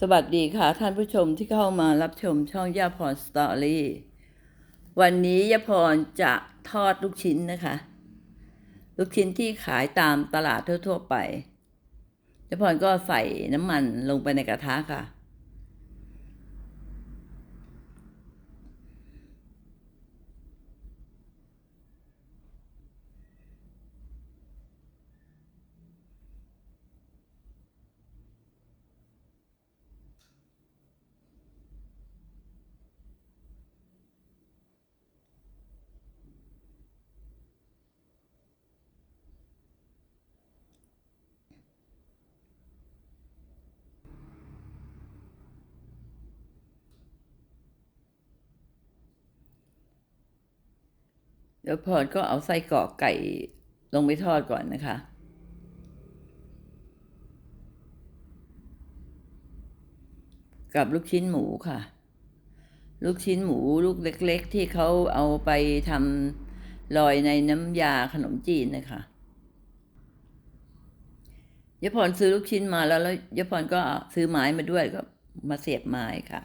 สวัสดีค่ะท่านผู้ชมที่เข้ามารับชมช่องย่าพรสตอรี่ วันนี้ย่าพรจะทอดลูกชิ้นนะคะ ลูกชิ้นที่ขายตามตลาดทั่ว ๆ ไปย่าพรก็ใส่น้ำมันลงไปในกระทะค่ะ แล้วพรก็เอาไส้กรอกไก่ลงไปทอดก่อนนะคะ กับลูกชิ้นหมูค่ะ ลูกชิ้นหมูลูกเล็ก ๆ ที่เขาเอาไปทำลอยในน้ำยาขนมจีนนะคะยาพรซื้อลูกชิ้นมาแล้วแล้วยายพรก็ซื้อไม้มาด้วยก็มาเสียบไม้ค่ะ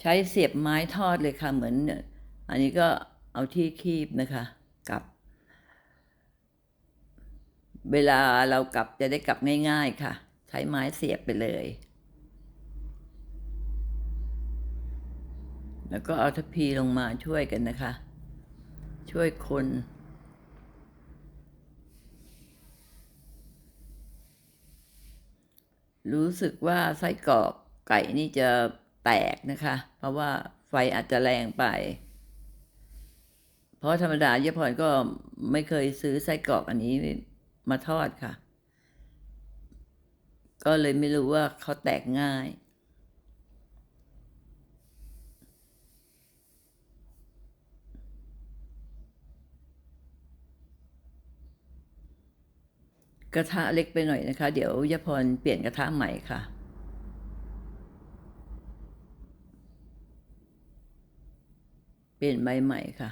ใช้เสียบไม้ทอดเลยค่ะ เหมือน อันนี้ก็เอาที่คีบนะคะกลับ เวลาเรากลับจะได้กลับง่าย ๆค่ะ ใช้ไม้เสียบไปเลย แล้วก็เอาทัพีลงมาช่วยกันนะคะ ช่วยคนรู้สึกว่าไส้กรอกไก่นี่จะแตกนะคะ เพราะว่าไฟอาจจะแรงไป เพราะธรรมดายายพรก็ไม่เคยซื้อไส้กรอกอันนี้มาทอดค่ะ ก็เลยไม่รู้ว่าเขาแตกง่ายกระทะเล็กไปหน่อยนะคะ เดี๋ยวยายพรเปลี่ยนกระทะใหม่ค่ะ เปลี่ยนใบใหม่ค่ะ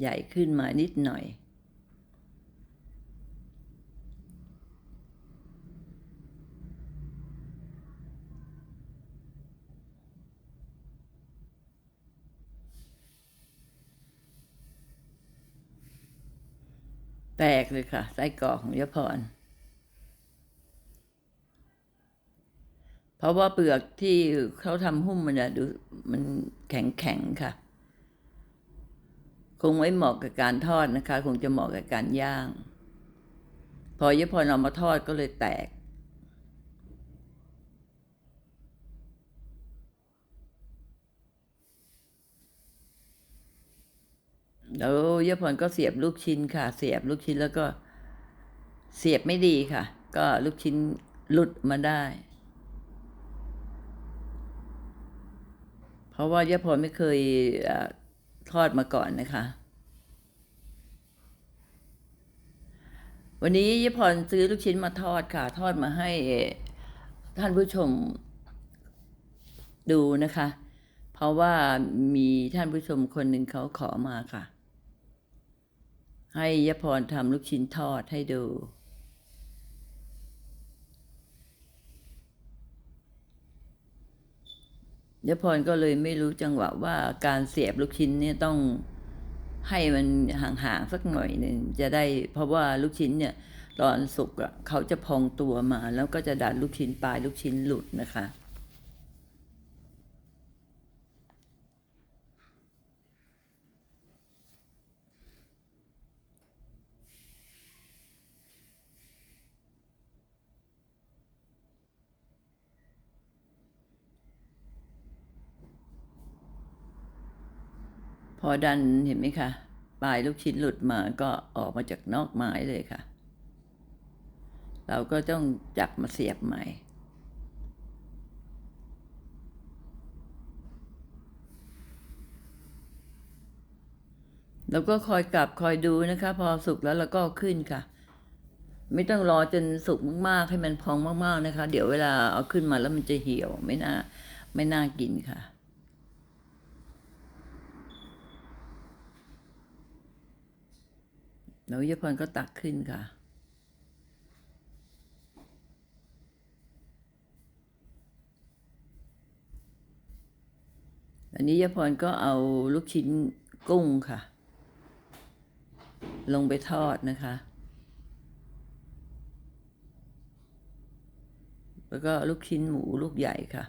ใหญ่ขึ้นมานิดหน่อย แตกเลยค่ะไส้กรอกของยพรเพราะว่าเปลือกที่เขาทำหุ้มมันอะดูมันแข็งแข็งๆค่ะ คงไม่เหมาะกับการทอดนะคะ คงจะเหมาะกับการย่าง พอยะพรเอามาทอดก็เลยแตก แล้วยะพรก็เสียบลูกชิ้นค่ะ เสียบลูกชิ้นแล้วก็เสียบไม่ดีค่ะ ก็ลูกชิ้นหลุดมาได้ เพราะว่ายะพรไม่เคยเทอดมาก่อนนะคะ วันนี้ยะพรซื้อลูกชิ้นมาทอดค่ะ ทอดมาให้ท่านผู้ชมดูนะคะ เพราะว่ามีท่านผู้ชมคนหนึ่งเขาขอมาค่ะ ให้ยพรทำลูกชิ้นทอดให้ดู ยะพรก็เลยไม่รู้จังหวะว่าการเสียบลูกชิ้นเนี่ยต้องให้มันห่างๆสักหน่อยหนึ่งจะได้เพราะว่าลูกชิ้นเนี่ยตอนสุกอะเขาจะพองตัวมา แล้วก็จะดันลูกชิ้นปลายลูกชิ้นหลุดนะคะ พอดันเห็นไหมคะปลายลูกชิ้นหลุดมาก็ออกมาจากนอกไม้เลยค่ะ เราก็ต้องจับมาเสียบใหม่ แล้วก็คอยกลับคอยดูนะคะ พอสุกแล้วเราก็ขึ้นค่ะ ไม่ต้องรอจนสุกมากๆ ให้มันพองมากๆนะคะ เดี๋ยวเวลาเอาขึ้นมาแล้วมันจะเหี่ยวไม่น่าไม่น่ากินค่ะ นวิยพรก็ตักขึ้นค่ะ อันนี้ยพรก็เอาลูกชิ้นกุ้งค่ะ ลงไปทอดนะคะ แล้วก็ลูกชิ้นหมูลูกใหญ่ค่ะ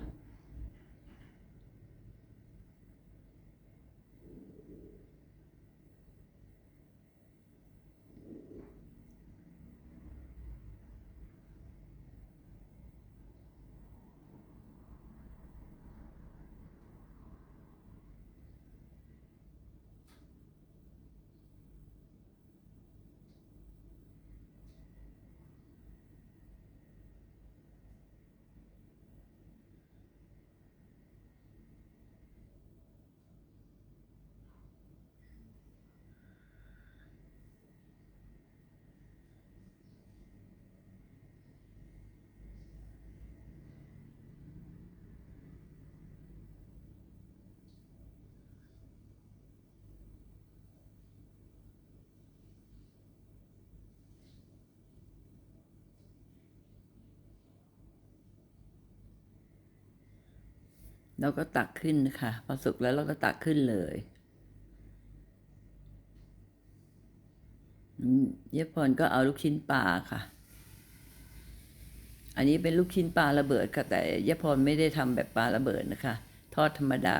เราก็ตักขึ้นนะคะพอสุกแล้วเราก็ตักขึ้นเลยเยบพรก็เอาลูกชิ้นปลาค่ะ อันนี้เป็นลูกชิ้นปลาระเบิดค่ะแต่เยบพรไม่ได้ทำแบบปลาระเบิดนะคะ ทอดธรรมดา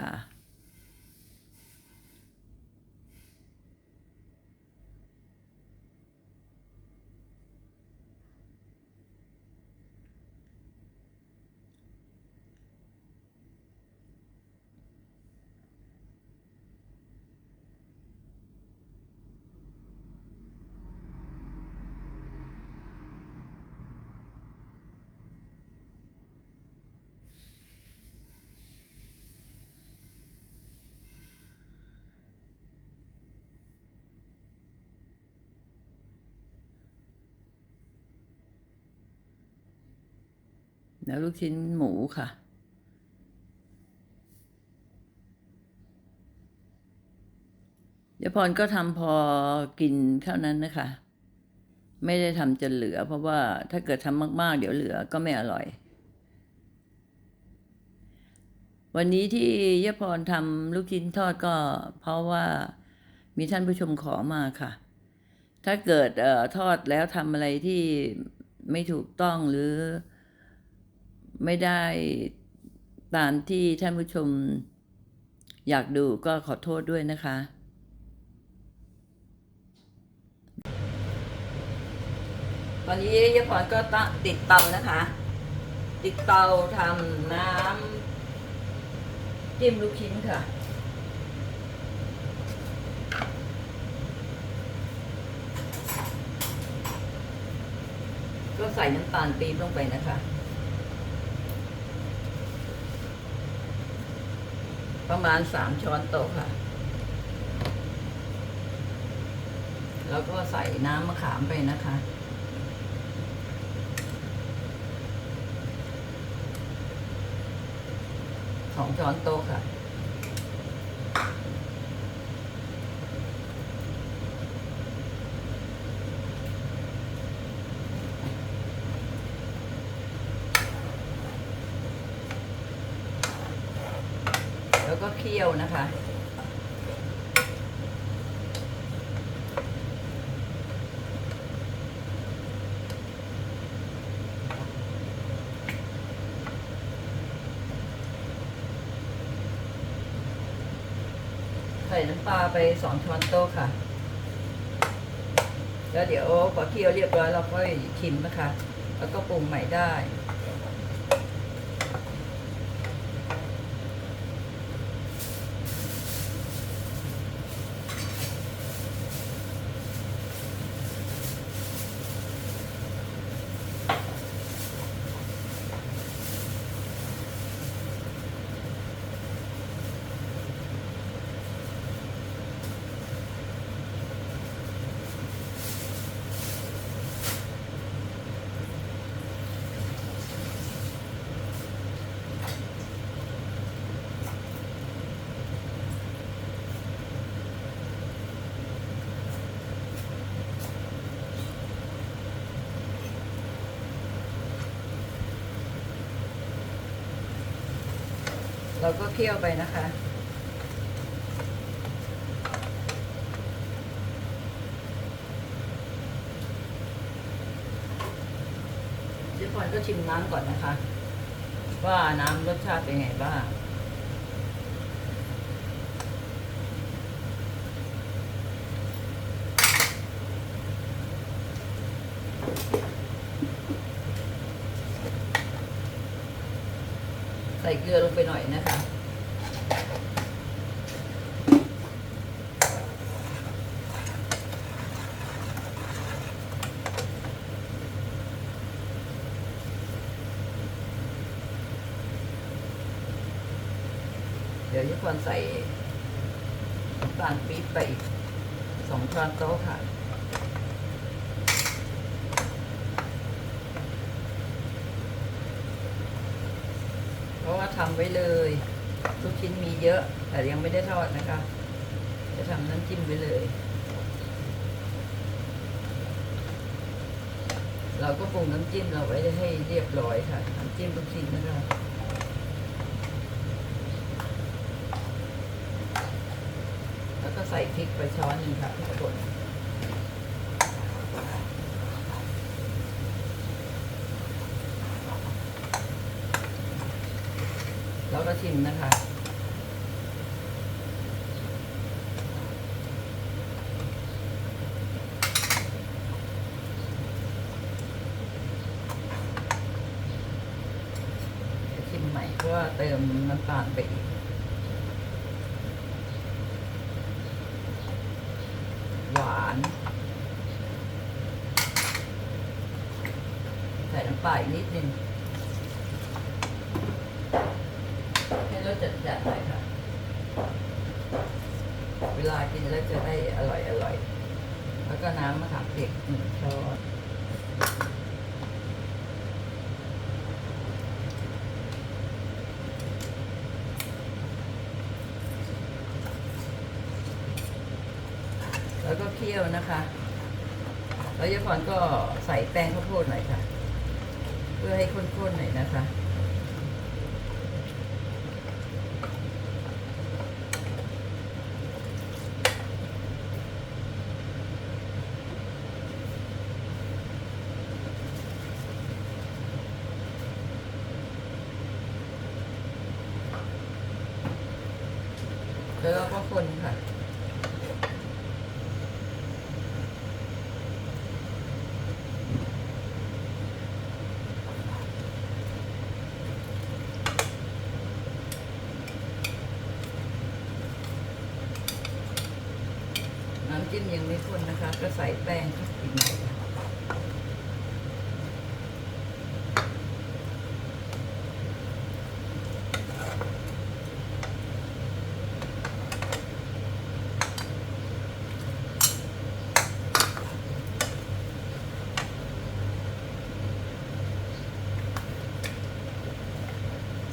แล้วลูกชิ้นหมูค่ะ ยพรก็ทำพอกินเท่านั้นนะคะ ไม่ได้ทำจนเหลือ เพราะว่าถ้าเกิดทำมาก ๆ เดี๋ยวเหลือก็ไม่อร่อย วันนี้ที่ยพรทำลูกชิ้นทอดก็เพราะว่ามีท่านผู้ชมขอมาค่ะ ถ้าเกิดออทอดแล้วทำอะไรที่ไม่ถูกต้องหรือ ไม่ได้ตามที่ท่านผู้ชมอยากดูก็ขอโทษด้วยนะคะ ตอนนี้ยายพรก็ตั้งติดเตานะคะ ติดเตาทำน้ำจิ้มลูกชิ้นค่ะก็ใส่น้ำตาลปี๊บลงไปนะคะ ประมาณสามช้อนโต๊ะค่ะ แล้วก็ใส่น้ำมะขามไปนะคะ สองช้อนโต๊ะค่ะ เคี่ยวนะคะ ใส่น้ำปลาไปสองช้อนโต๊ะค่ะ แล้วเดี๋ยวพอเคี่ยวเรียบร้อยเราค่อยชิมนะคะ แล้วก็ปรุงใหม่ได้ เราก็เคี่ยวไปนะคะ เจ๊พนก็ชิมน้ำก่อนนะคะ ว่าน้ำรสชาติเป็นไงบ้างใส่เกลือลงไปหน่อย ยวยุคนใส่ตาลปี๊บไปอีกสองช้อนโต๊ะค่ะ เพราะว่าทำไว้เลยลูกชิ้นมีเยอะ แต่ยังไม่ได้ทอดนะคะ จะทำน้ำจิ้มไว้เลย เราก็ปรุงน้ำจิ้มเราไว้ให้เรียบร้อยค่ะ น้ำจิ้มลูกชิ้นนะคะ แล้วก็ใส่พริกไปช้อนหนึงค่ะทุกคนแล้วก็ชิมนะคะชิมใหม่เพราะว่าเติมน้ำตาลไปอีก หวาน ใส่น้ำปลาอีกนิดนึง ให้รสจัดจัดหน่อยค่ะ เวลากินแล้วจะได้อร่อยอร่อย แล้วก็น้ำมะขามเปียกหนึ่งช้อนแล้วก็เคี่ยวนะคะ แล้วยาพรก็ใส่แป้งข้าวโพดหน่อยค่ะ เพื่อให้ข้นๆหน่อยนะคะ แล้วก็คนค่ะ น้ำ จิ้มยังไม่ข้นนะคะ ก็ใส่แป้งเข้าไปหน่อย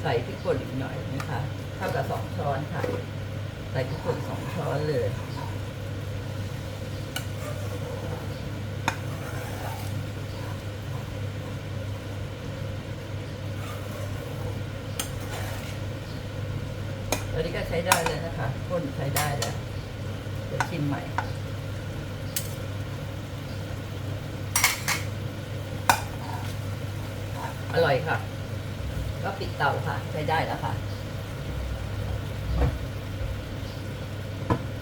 ใส่พริกป่นอีกหน่อยนะคะ เท่ากับสองช้อนค่ะ ใส่พริกป่นสองช้อนเลย ตอนนี้ก็ใช้ได้เลยนะคะข้นใช้ได้แล้ว เดี๋ยวชิมใหม่ อร่อยค่ะ ก็ปิดเตาค่ะ ใช้ได้แล้วค่ะ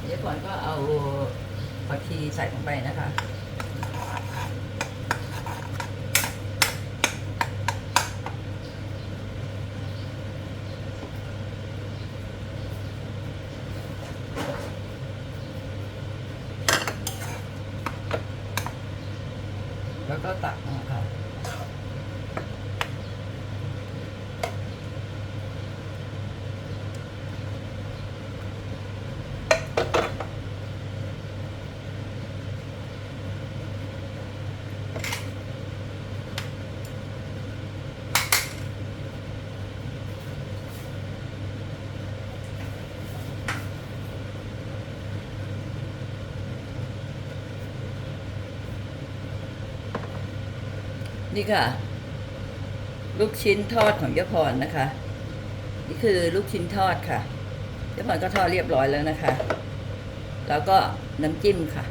เดี๋ยวก่อนก็เอาผักชีใส่ลงไปนะคะ นี่ค่ะ ลูกชิ้นทอดของยะพรนะคะ นี่คือลูกชิ้นทอดค่ะยะพรก็ทอดเรียบร้อยแล้วนะคะ แล้วก็น้ำจิ้มค่ะ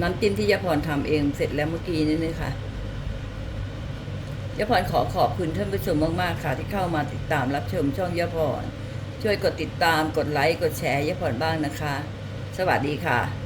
น้ำจิ้มที่ยะพรทำเองเสร็จแล้วเมื่อกี้นี่นะคะยะพรขอขอบคุณท่านผู้ชมมากๆค่ะ ที่เข้ามาติดตามรับชมช่องยะพรช่วยกดติดตามกดไลค์กดแชร์ยะพรบ้างนะคะ สวัสดีค่ะ